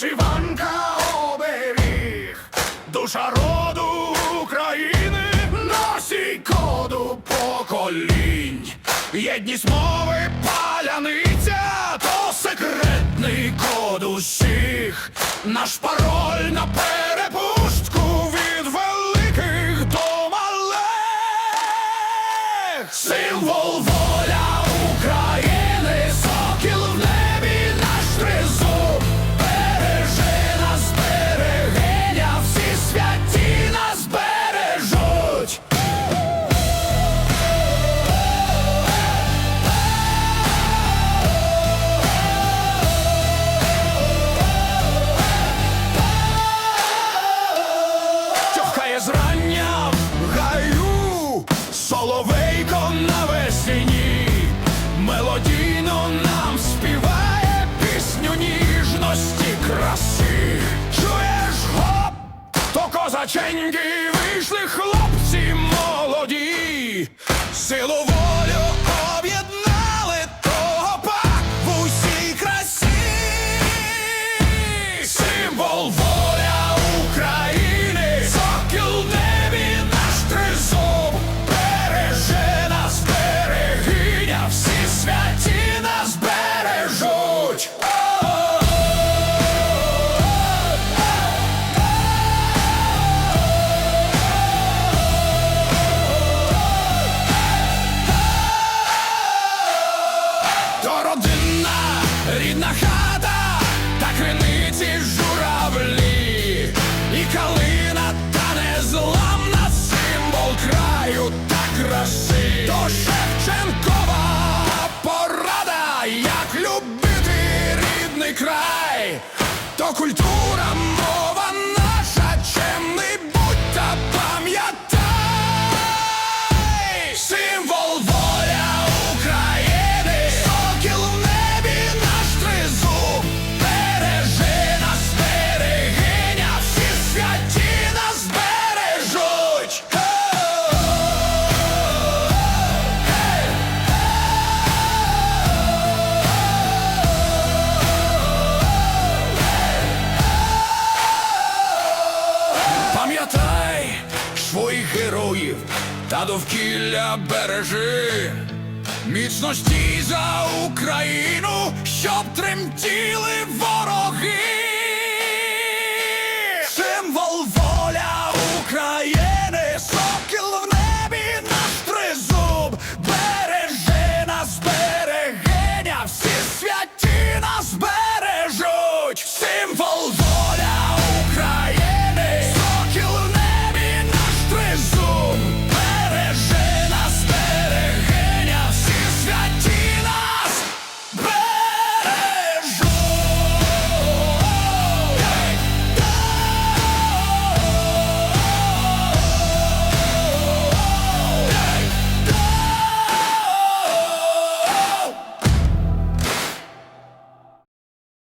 вишиванка оберіг, душа роду України, носій коду поколінь, єдність мови паляниця, то секретний код усіх, наш пароль на перепустку від великих до малих, символ то козаченьки вийшли хлопці молоді, силу волю То родинна, рідна хата, та криниці журавлі, і калина та незламна символ краю та краси. То Шевченкова порада, як любити рідний край, то культура, та довкілля бережи. Міцно стій за Україну, щоб тремтіли вороги. Символ